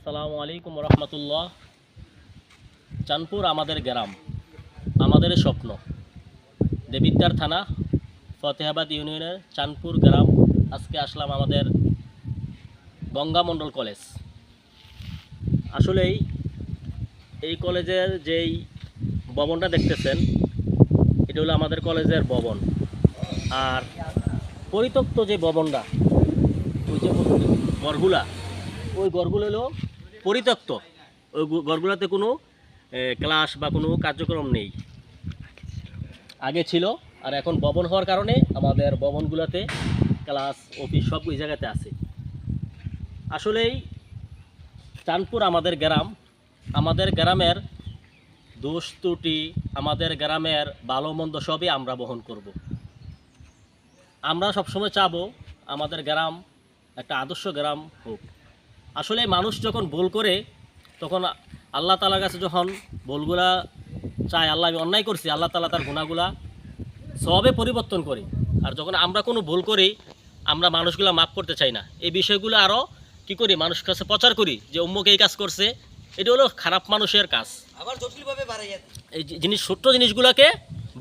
আসসালামু আলাইকুম রহমতুল্লাহ। চাঁদপুর আমাদের গ্রাম, আমাদের স্বপ্ন। দেবিদ্যার থানা, ফতেহাবাদ ইউনিয়নের চাঁদপুর গ্রাম। আজকে আসলাম আমাদের গঙ্গামণ্ডল কলেজ। আসলেই এই কলেজের যেই ভবনটা দেখতেছেন, এটা হলো আমাদের কলেজের ভবন। আর পরিত্যক্ত যে ভবনটা, ওই যে গড়গুলা, ওই গড়গুলো হলো পরিত্যক্ত। ওই গড়গুলাতে কোনো ক্লাস বা কোনো কার্যক্রম নেই। আগে ছিল, আর এখন ভবন হওয়ার কারণে আমাদের ভবনগুলোতে ক্লাস, অফিস সব ওই জায়গাতে আছে। আসলেই চাঁদপুর আমাদের গ্রাম, আমাদের গ্রামের দোষ ত্রুটি, আমাদের গ্রামের ভালো মন্দ সবই আমরা বহন করব। আমরা সবসময় চাবো আমাদের গ্রাম একটা আদর্শ গ্রাম হোক। আসলে মানুষ যখন ভুল করে তখন আল্লাহ তালার কাছে যখন ভুলগুলা চায় আল্লাহ আমি অন্যায় করছি আল্লাহ তালা তার গুণাগুলা সবে পরিবর্তন করি। আর যখন আমরা কোনো ভুল করি আমরা মানুষগুলা মাফ করতে চাই না। এই বিষয়গুলো আরও কি করি মানুষের কাছে প্রচার করি যে অম্মুক এই কাজ করছে। এটা হলো খারাপ মানুষের কাজ। আবার জটিলভাবে এই জিনিস ছোট্ট জিনিসগুলোকে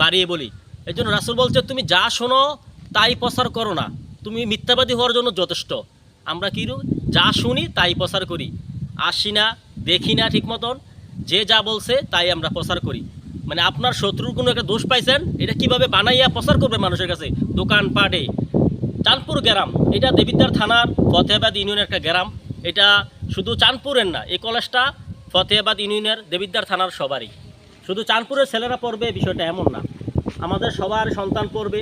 বাড়িয়ে বলি। এই জন্য রাসুল বলছে তুমি যা শোনো তাই প্রচার করো না। তুমি মিথ্যাবাদী হওয়ার জন্য যথেষ্ট। আমরা কি যা শুনি তাই প্রচার করি। আসি না, দেখি না ঠিক মতন। যে যা বলছে তাই আমরা প্রচার করি। মানে আপনার শত্রুর কোনো একটা দোষ পাইছেন, এটা কীভাবে বানাইয়া প্রচার করবে মানুষের কাছে? দোকান পাটে। চাঁদপুর গ্রাম, এটা দেবিদ্যার থানার ফতেহাবাদ ইউনিয়নের একটা গ্রাম। এটা শুধু চাঁদপুরের না, এই কলেজটা ফতেহাবাদ ইউনিয়নের দেবিদ্যার থানার সবারই। শুধু চাঁদপুরের ছেলেরা পড়বে, বিষয়টা এমন না। আমাদের সবার সন্তান পড়বে।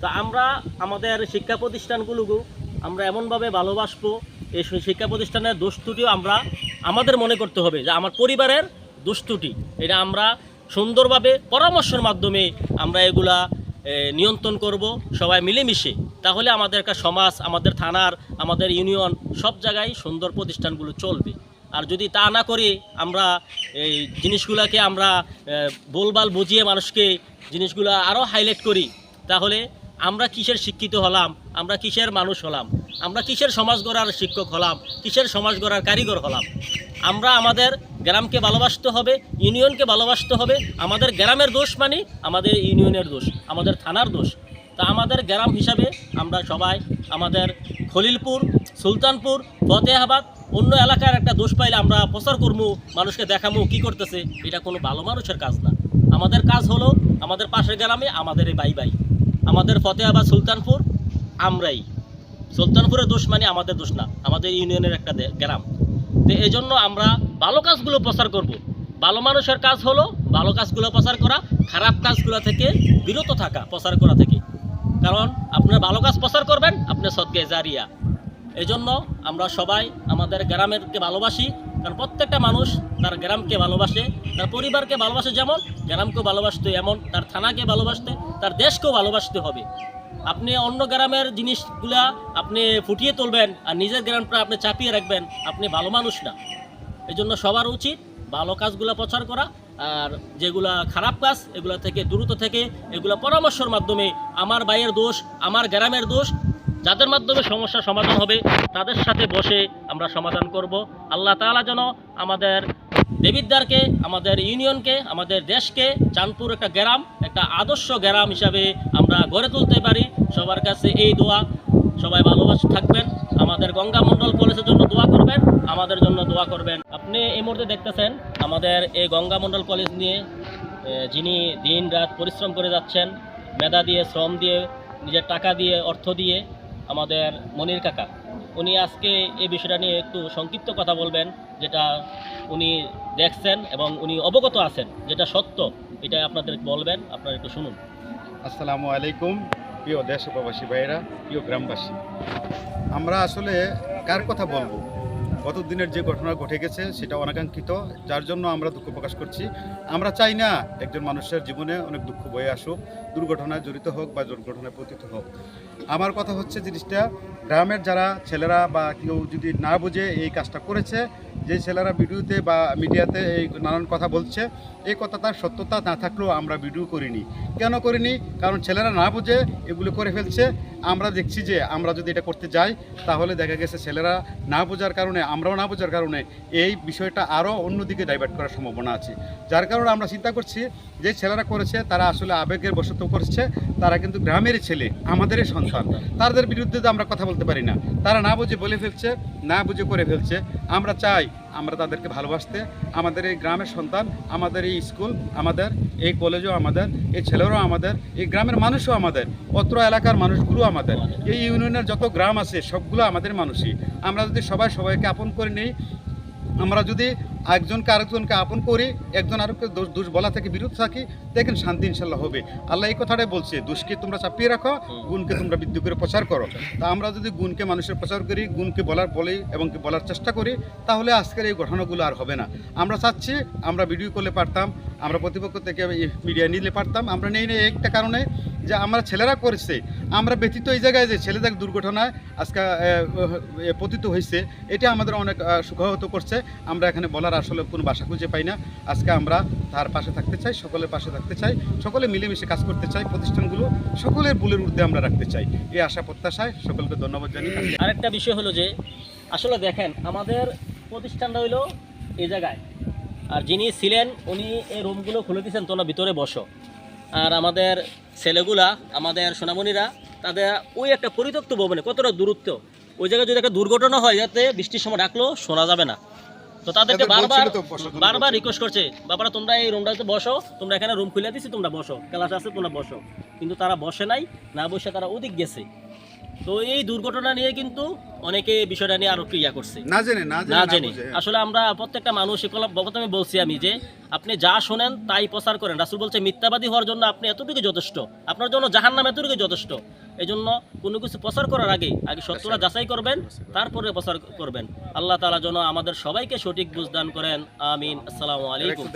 তো আমরা আমাদের শিক্ষা প্রতিষ্ঠানগুলোকেও আমরা এমনভাবে ভালোবাসবো এই শিক্ষা প্রতিষ্ঠানের দুষ্টুটিও আমরা, আমাদের মনে করতে হবে যে আমার পরিবারের দুষ্টুটি এটা আমরা সুন্দরভাবে পরামর্শের মাধ্যমে আমরা এগুলা নিয়ন্ত্রণ করব, সবাই মিলেমিশে। তাহলে আমাদের একটা সমাজ, আমাদের থানার, আমাদের ইউনিয়ন, সব জায়গায় সুন্দর প্রতিষ্ঠানগুলো চলবে। আর যদি তা না করে আমরা এই জিনিসগুলোকে আমরা বলবাল বুঝিয়ে মানুষকে জিনিসগুলো আরও হাইলাইট করি, তাহলে আমরা কিসের শিক্ষিত হলাম, আমরা কিসের মানুষ হলাম? আমরা কিসের সমাজ গড়ার শিক্ষক হলাম? কিসের সমাজ গড়ার কারিগর হলাম? আমরা আমাদের গ্রামকে ভালোবাসতে হবে, ইউনিয়নকে ভালোবাসতে হবে। আমাদের গ্রামের দোষ মানে আমাদের ইউনিয়নের দোষ, আমাদের থানার দোষ। তা আমাদের গ্রাম হিসাবে আমরা সবাই আমাদের খলিলপুর, সুলতানপুর, ফতেহাবাদ, অন্য এলাকার একটা দোষ পাইলে আমরা প্রচার করব মানুষকে দেখাবো কি করতেছে। এটা কোনো ভালো মানুষের কাজ না। আমাদের কাজ হলো আমাদের পাশের গ্রামে আমাদের এই বাই বাই। আমাদের ফতেহাবাদ, সুলতানপুর, আমরাই। সুলতানপুরের দোষ মানে আমাদের দোষ না, আমাদের ইউনিয়নের একটা গ্রাম। তো এই জন্য আমরা ভালো কাজগুলো প্রচার করব। ভালো মানুষের কাজ হলো ভালো কাজগুলো প্রচার করা, খারাপ কাজগুলো থেকে বিরত থাকা, প্রচার করা থেকে। কারণ আপনার ভালো কাজ প্রচার করবেন আপনার সৎকে জারিয়া। এই জন্য আমরা সবাই আমাদের গ্রামেরকে ভালোবাসি, কারণ প্রত্যেকটা মানুষ তার গ্রামকে ভালোবাসে, তার পরিবারকে ভালোবাসে যেমন, গ্রামকেও ভালোবাসতে এমন, তার থানাকে ভালোবাসতে, তার দেশকেও ভালোবাসতে হবে। আপনি অন্য গ্রামের জিনিসগুলা আপনি ফুটিয়ে তুলবেন আর নিজের গ্রামটা আপনি চাপিয়ে রাখবেন। আপনি ভালো মানুষ না। এই জন্য সবার উচিত ভালো কাজগুলো প্রচার করা আর যেগুলা খারাপ কাজ, এগুলা থেকে দ্রুত থেকে এগুলা পরামর্শের মাধ্যমে আমার ভাইয়ের দোষ, আমার গ্রামের দোষ, যাদের মাধ্যমে সমস্যার সমাধান হবে, তাদের সাথে বসে আমরা সমাধান করব। আল্লাহ তাআলা যেন আমাদের দেবিদ্দারকে আমাদের ইউনিয়নকে, আমাদের দেশকে, চাঁদপুর একটা গ্রাম একটা আদর্শ গ্রাম হিসাবে আমরা গড়ে তুলতে পারি। সবার কাছে এই দোয়া। সবাই ভালোবাসে, থাকবেন। আমাদের গঙ্গা মণ্ডল কলেজের জন্য দোয়া করবেন। আমাদের জন্য দোয়া করবেন। আপনি এই মুহূর্তে দেখতেছেন, আমাদের এই গঙ্গা মণ্ডল কলেজ নিয়ে যিনি দিন রাত পরিশ্রম করে যাচ্ছেন, মেধা দিয়ে, শ্রম দিয়ে, নিজের টাকা দিয়ে, অর্থ দিয়ে, আমাদের মনির কাকা। উনি আজকে এই বিষয়টা নিয়ে একটু সংক্ষিপ্ত কথা বলবেন, যেটা উনি দেখছেন এবং উনি অবগত আছেন, যেটা সত্য। এটা আপনাদের বলবেন, আপনারা একটু শুনুন। আসসালামু আলাইকুম, প্রিয় দেশ প্রবাসী ভাইয়েরা, প্রিয় গ্রামবাসী। আমরা আসলে কার কথা বলব? গত দিনের যে ঘটনা ঘটে গেছে সেটা অনাকাঙ্ক্ষিত, যার জন্য আমরা দুঃখ প্রকাশ করছি। আমরা চাই না একজন মানুষের জীবনে অনেক দুঃখ বয়ে আসুক, দুর্ঘটনায় জড়িত হোক বা দুর্ঘটনায় পতিত হোক। আমার কথা হচ্ছে জিনিসটা, গ্রামের যারা ছেলেরা বা কেউ যদি না বুঝে এই কাজটা করেছে যে ছেলেরা ভিডিওতে বা মিডিয়াতে এই নানান কথা বলছে এই কথা তার সত্যতা না থাকলেও আমরা ভিডিও করিনি। কেন করিনি? কারণ ছেলেরা না বুঝে এগুলো করে ফেলছে। আমরা দেখছি যে আমরা যদি এটা করতে যাই, তাহলে দেখা গেছে ছেলেরা না বোঝার কারণে, আমরাও না বোঝার কারণে এই বিষয়টা আরও অন্যদিকে ডাইভার্ট করার সম্ভাবনা আছে। যার কারণে আমরা চিন্তা করছি যে ছেলেরা করেছে, তারা আসলে আবেগের বশত করছে, তারা কিন্তু গ্রামের ছেলে, আমাদেরই সন্তান। তাদের বিরুদ্ধে তো আমরা কথা বলতে পারি না। তারা না বুঝে বলে ফেলছে, না বুঝে করে ফেলছে। আমরা চাই আমরা তাদেরকে ভালোবাসতে, আমাদের এই গ্রামের সন্তান, আমাদের এই স্কুল, আমাদের এই কলেজও আমাদের, এই ছেলেরাও আমাদের, এই গ্রামের মানুষও আমাদের, অত্র এলাকার মানুষগুলো আমাদের। এই ইউনিয়নের যত গ্রাম আছে, সবগুলো আমাদের মানুষই। আমরা যদি সবাই সবাইকে আপন করে নিই, আমরা যদি একজনকে আরেকজনকে আপন করি একজন আরেককে দোষ দোষ বলা থেকে বিরত থাকি দেখেন শান্তি ইনশাল্লাহ হবে। আল্লাহ এই কথাটাই বলছে দুষ্কে তোমরা চাপিয়ে রাখো গুণকে তোমরা বৃদ্ধি করে প্রচার করো। তা আমরা যদি গুণকে মানুষের প্রচার করি গুণকে বলার বলি এবং বলার চেষ্টা করি তাহলে আজকের এই ঘটনাগুলো আর হবে না। আমরা চাচ্ছি আমরা ভিডিও করলে পারতাম আমরা প্রতিপক্ষ থেকে মিডিয়া নিলে পারতাম আমরা নেই নেই একটা কারণে যে আমরা ছেলেরা করেছে, আমরা ব্যতীত এই জায়গায় যে ছেলেদের দুর্ঘটনায় আজকে পতিত হয়েছে, এটা আমাদের অনেক সুখাহত করছে। আমরা এখানে বলার আসলে কোনো বাসা খুঁজে পাই না। আজকে আমরা তার পাশে থাকতে চাই, সকলের পাশে থাকতে চাই, সকলে মিলেমিশে কাজ করতে চাই, প্রতিষ্ঠানগুলো সকলের বুলের ঊর্ধ্বে আমরা রাখতে চাই। এই আশা প্রত্যাশায় সকলকে ধন্যবাদ জানিয়ে আরেকটা বিষয় হলো যে, আসলে দেখেন, আমাদের প্রতিষ্ঠানটা হইল এই জায়গায়। আর যিনি ছিলেন, উনি এই রুমগুলো খুলে দিয়েছেন, তোমরা ভিতরে বসো। আর আমাদের ছেলেগুলা আমাদের সোনামণিরা তাদের ওই একটা পরিত্যক্ত ভবনে কতটা দূরত্ব? ওই জায়গায় যদি একটা দুর্ঘটনা হয় যাতে বৃষ্টির সময় ডাকলো শোনা যাবে না। তো তাদেরকে বারবার বারবার রিকোয়েস্ট করছে বাবারা তোমরা এই রুমটাতে বসো তোমরা এখানে রুম খুলে দিছি তোমরা বসো। ক্লাস আছে তোমরা বসো। কিন্তু তারা বসে নাই না বসে তারা ওদিক গেছে। তো এই দুর্ঘটনা নিয়ে কিন্তু অনেকে বিষয়টা নিয়ে আরও ক্রিয়া করছে। না জেনে না জেনে আসলে আমরা প্রত্যেকটা মানুষ প্রথমে বলছি আমি যে আপনি যা শোনেন তাই প্রচার করেন। রাসুল বলছে মিথ্যাবাদী হওয়ার জন্য আপনি এতটুকু যথেষ্ট। আপনার জন্য জাহান নাম এতটুকু যথেষ্ট। এই জন্য কোনো কিছু প্রচার করার আগে আগে সত্যটা যাচাই করবেন তারপরে প্রচার করবেন। আল্লাহ তালা যেন আমাদের সবাইকে সঠিক বুঝদান করেন। আমিন। আসসালামু আলাইকুম।